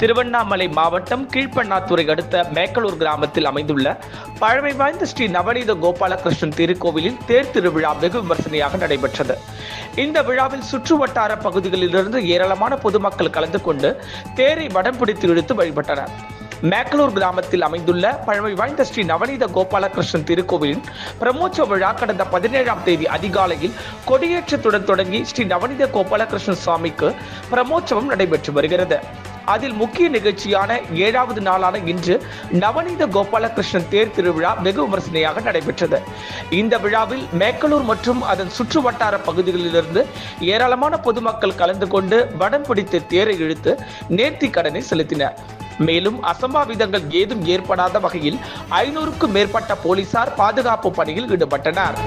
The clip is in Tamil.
திருவண்ணாமலை மாவட்டம் கீழ்பண்ணாத்துறை அடுத்த மேக்கலூர் கிராமத்தில் அமைந்துள்ள பழமை வாய்ந்த ஸ்ரீ நவநீத கோபாலகிருஷ்ணன் திருக்கோவிலில் தேர் திருவிழா வெகு விமர்சனையாக நடைபெற்றது. இந்த விழாவில் சுற்று வட்டார பகுதிகளிலிருந்து ஏராளமான பொதுமக்கள் கலந்து கொண்டு தேரை வடம் பிடித்து இழுத்து வழிபட்டனர். மேக்கலூர் கிராமத்தில் அமைந்துள்ள பழமை வாய்ந்த ஸ்ரீ நவநீத கோபாலகிருஷ்ணன் திருக்கோவிலின் பிரமோற்சவ விழா கடந்த பதினேழாம் தேதி அதிகாலையில் கொடியேற்றத்துடன் தொடங்கி ஸ்ரீ நவநீத கோபாலகிருஷ்ணன் சுவாமிக்கு பிரமோற்சவம் நடைபெற்று வருகிறது. அதில் முக்கிய நிகழ்ச்சியான ஏழாவது நாளான இன்று நவநீத கோபாலகிருஷ்ணன் தேர் திருவிழா வெகு விமர்சனையாக நடைபெற்றது. இந்த விழாவில் மேக்கலூர் மற்றும் அதன் சுற்று வட்டார பகுதிகளிலிருந்து ஏராளமான பொதுமக்கள் கலந்து கொண்டு வடம் பிடித்து தேரை இழுத்து நேர்த்தி கடனை செலுத்தினர். மேலும் அசம்பாவிதங்கள் ஏதும் ஏற்படாத வகையில் ஐநூறுக்கும் மேற்பட்ட போலீசார் பாதுகாப்பு பணியில் ஈடுபட்டனர்.